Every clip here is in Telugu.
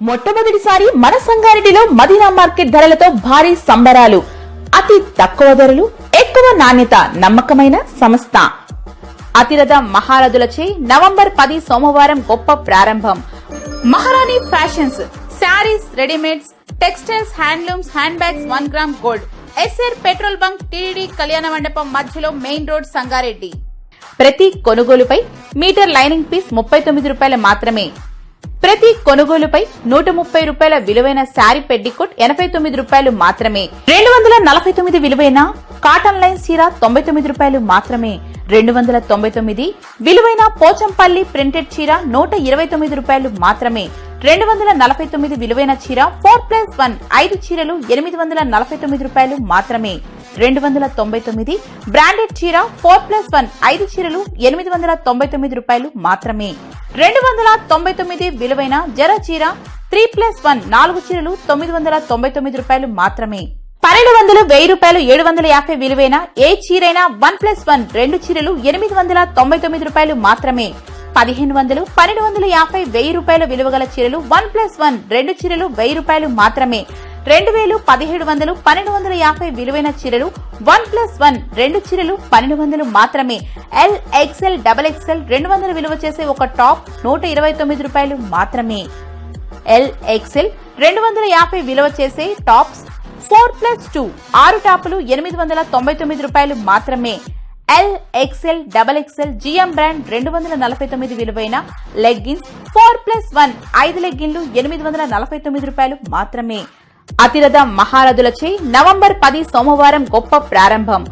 మొట్టమొదటిసారి మన సంగారెడ్డిలో మదీనా మార్కెట్ ధరలతో భారీ సంబరాలు. అతి తక్కువ ధరలు ఎక్కువ నాణ్యత నమ్మకమైన సంస్థ. అతిరథ మహారథులచే నవంబర్ పది సోమవారం గొప్ప ప్రారంభం. Maharani fashions saris readymades textiles handlooms hand bags one gram gold. SR petrol bunk TD కళ్యాణ మండపం మధ్యలో మెయిన్ రోడ్ సంగారెడ్డి. ప్రతి కొనుగోలుపై మీటర్ లైనింగ్ పీస్ ముప్పై తొమ్మిది రూపాయలు మాత్రమే. ప్రతి కొనుగోలుపై నూట ముప్పై రూపాయల విలువైన శారీ పెడ్డికోట్ ఎనభై తొమ్మిది రూపాయలు మాత్రమే. రెండు వందల నలభై తొమ్మిది విలువైన కాటన్ లైన్ చీర తొంభై తొమ్మిది రూపాయలు మాత్రమే. రెండు వందల తొంభై తొమ్మిది విలువైన పోచంపల్లి ప్రింటెడ్ చీర నూట ఇరవై తొమ్మిది రూపాయలు మాత్రమే. రెండు వందల నలభై తొమ్మిది విలువైన చీర ఫోర్ ప్లస్ వన్ ఐదు చీరలు ఎనిమిది వందల నలభై తొమ్మిది రూపాయలు మాత్రమే. రెండు వందల తొంభై తొమ్మిది బ్రాండెడ్ చీర ఫోర్ ప్లస్ వన్ ఐదు చీరలు ఎనిమిది వందల తొంభై తొమ్మిది రూపాయలు మాత్రమే. రెండు వందల తొంభై తొమ్మిది విలువైన జర చీర త్రీ ప్లస్ వన్ నాలుగు చీరలు తొమ్మిది వందల తొంభై తొమ్మిది రూపాయలు మాత్రమే. పన్నెండు వందలు వెయ్యి రూపాయలు ఏడు వందల యాభై విలువైన ఏ చీరైనా వన్ ప్లస్ వన్ రెండు చీరలు ఎనిమిది వందల తొంభై తొమ్మిది రూపాయలు మాత్రమే. పదిహేను వందలు పన్నెండు వందల యాభై వెయ్యి రూపాయల విలువ గల చీరలు వన్ ప్లస్ వన్ రెండు చీరలు వెయ్యి రూపాయలు మాత్రమే. రెండు వేలు పదిహేడు వందలు పన్నెండు వందల యాభై విలువైన చీరలు వన్ ప్లస్ వన్ రెండు చీరలు పన్నెండు వందలు మాత్రమే. ఎల్ ఎక్స్ఎల్ డబల్ ఎక్స్ఎల్ రెండు వందల విలువ చేసే ఒక టాప్ నూట ఇరవై తొమ్మిది రూపాయలు మాత్రమే. ఎల్ ఎక్స్ఎల్ రెండు వందల యాభై విలువ చేసే టాప్స్ ఫోర్ ప్లస్ టూ ఆరు టాపులు ఎనిమిది వందల తొంభై తొమ్మిది రూపాయలు మాత్రమే. L XL double XL GM brand రెండు వందల నలభై తొమ్మిది విలువైన లెగ్గిన్స్ ఫోర్ ప్లస్ వన్ ఐదు లెగ్గిన్లు ఎనిమిది వందల నలభై తొమ్మిది రూపాయలు మాత్రమే. అతిరథ మహారథులచే నవంబర్ పది సోమవారం గొప్ప ప్రారంభం.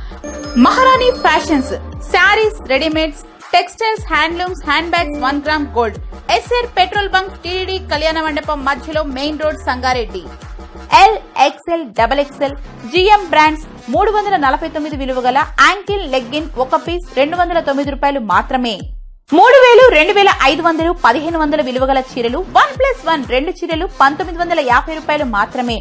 Maharani fashions saris readymades textiles handlooms hand bags one gram gold. SR petrol bunk TD కళ్యాణ మండపం మధ్యలో main road Sangareddy. L XL double XL GM brands మూడు వందల నలభై తొమ్మిది విలువ గల యాంకిల్ లెగ్గిన్ ఒక పీస్ రెండు వందల తొమ్మిది రూపాయలు మాత్రమే. మూడు వేలు రెండు వేల ఐదు వందలు పదిహేను వందల విలువ గల చీరలు వన్ ప్లస్ వన్ రెండు చీరలు పంతొమ్మిది వందల యాభై రూపాయలు మాత్రమే.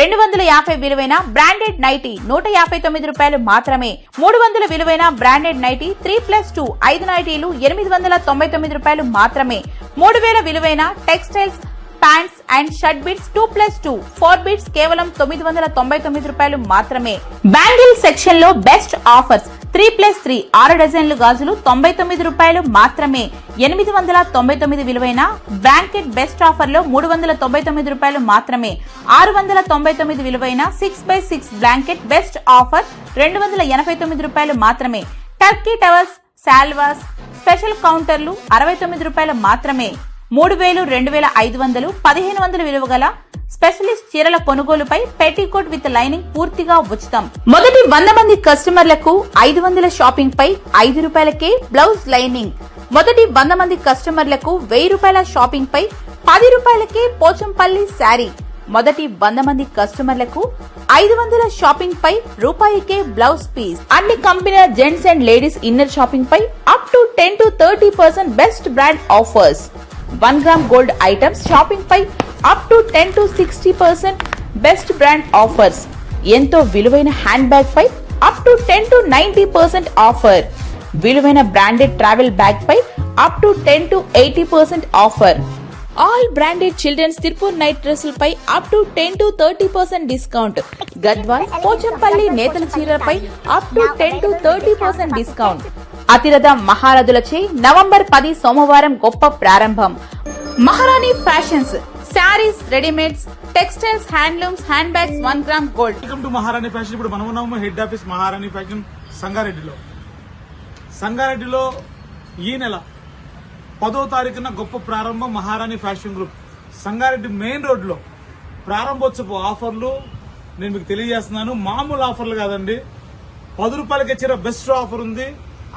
రెండు వందల యాభై విలువైన బ్రాండెడ్ నైటీ నూట యాభై తొమ్మిది రూపాయలు మాత్రమే. మూడు వందల విలువైన branded nightie three plus two ఐదు నైటీలు ఎనిమిది వందల తొంభై తొమ్మిది రూపాయలు మాత్రమే. మూడు వేల విలువైన textiles pants and shirt bits two plus two four bits కేవలం తొమ్మిది వందల తొంభై తొమ్మిది రూపాయలు మాత్రమే. బ్యాంగిల్ సెక్షన్లో best offers. Three plus three ఆరు డజన్లు గాజులు తొంభై తొమ్మిది రూపాయలు మాత్రమే. ఎనిమిది వందల తొంభై తొమ్మిది విలువైన బ్లాంకెట్ బెస్ట్ ఆఫర్లో మూడు వందల తొంభై తొమ్మిది రూపాయలు మాత్రమే. ఆరు వందల తొంభై తొమ్మిది విలువైన six by six blanket best offer రెండు వందల ఎనభై తొమ్మిది రూపాయలు మాత్రమే. టర్కీ టవర్స్ శాల్వాస్ స్పెషల్ కౌంటర్లు అరవై తొమ్మిది రూపాయలు మాత్రమే. మూడు వేలు రెండు వేల ఐదు వందలు పదిహేను వందలు విలువ గల స్పెషలిస్ట్ చీరల కొనుగోలుపై పెటికోట్ విత్ లైనింగ్ పూర్తిగా ఉచితం. మొదటి వంద మంది కస్టమర్లకు ఐదు వందల షాపింగ్ పై ఐదు రూపాయలకే బ్లౌజ్ లైనింగ్. మొదటి వంద మంది కస్టమర్లకు వెయ్యి రూపాయల షాపింగ్ పై పది రూపాయలకే పోచంపల్లి శారీ. మొదటి వంద మంది కస్టమర్లకు ఐదు వందల షాపింగ్ పై రూపాయికే బ్లౌజ్ పీస్. అన్ని కంపెనీల gents and ladies inner shopping pi up to ten to thirty percent best brand offers. One gram gold items shopping pi up to ten to sixty percent best brand offers ఎంతో విలువైన hand bag pi up to ten to ninety percent offer విలువైన branded travel bag pi up to ten to eighty percent offer all branded children's Tirupur night డ్రెస్సులపై up to ten to thirty percent discount Gadwal Pochampally నేతల చీరలపై up to ten to thirty percent discount అతిరథ మహారథులచే నవంబర్ పది సోమవారం గొప్ప ప్రారంభం. Maharani fashions saris readymades textiles handlooms hand bags one gram gold. Welcome to Maharani fashion. ఇప్పుడు మనం ఉన్నాము హెడ్ ఆఫీస్ మహారాణి ఫ్యాషన్ సంగారెడ్డిలో. సంగారెడ్డిలో ఈ నెల పదో తారీఖున గొప్ప ప్రారంభం మహారాణి ఫ్యాషన్ గ్రూప్. సంగారెడ్డి మెయిన్ రోడ్లో ప్రారంభోత్సవ ఆఫర్లు నేను మీకు తెలియజేస్తున్నాను. మామూలు ఆఫర్లు కాదండి. పది రూపాయలకే చీర బెస్ట్ ఆఫర్ ఉంది.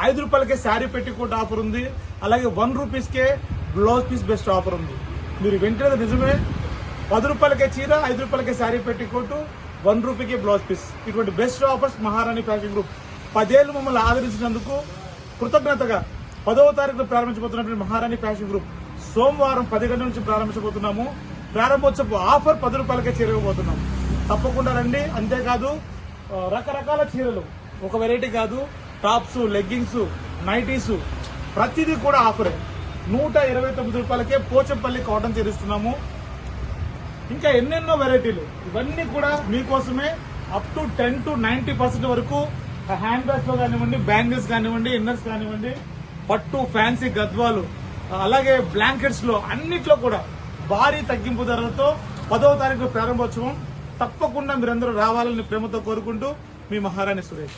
ఐదు రూపాయలకే శారీ పెట్టుకోట ఆఫర్ ఉంది. అలాగే వన్ రూపీస్కే బ్లౌజ్ పీస్ బెస్ట్ ఆఫర్ ఉంది. మీరు వింటేది నిజమే. పది రూపాయలకే చీర ఐదు రూపాయలకే శారీ పెట్టికోటు వన్ రూపీకి బ్లౌజ్ పీస్. ఇటువంటి best offers Maharani fashion group. పదేళ్ళు మమ్మల్ని ఆదరించినందుకు కృతజ్ఞతగా పదవ తారీఖున ప్రారంభించబోతున్నటువంటి మహారాణి ఫ్యాషన్ గ్రూప్. సోమవారం పది గంటల నుంచి ప్రారంభించబోతున్నాము. ప్రారంభోత్సవ ఆఫర్ పది రూపాయలకే చేరవబోతున్నాం తప్పకుండా రండి. అంతేకాదు రకరకాల చీరలు. ఒక వెరైటీ కాదు. టాప్స్ లెగ్గింగ్స్ నైటీస్ ప్రతిదీ కూడా ఆఫరే. నూట ఇరవై తొమ్మిది రూపాయలకే పోచంపల్లి కాటన్ చేరుస్తున్నాము ఇంకా ఎన్నెన్నో వెరైటీలు. ఇవన్నీ కూడా మీకోసమే up to ten to ninety percent వరకు హ్యాండ్ బ్యాగ్స్లో కానివ్వండి బ్యాంగిల్స్ కానివ్వండి ఇన్నర్స్ కానివ్వండి పట్టు ఫ్యాన్సీ గద్వాలు అలాగే బ్లాంకెట్స్లో అన్నిట్లో కూడా భారీ తగ్గింపు ధరలతో పదవ తారీఖు ప్రారంభోత్సవం తప్పకుండా మీరందరూ రావాలని ప్రేమతో కోరుకుంటూ మీ మహారాణి సురేష్.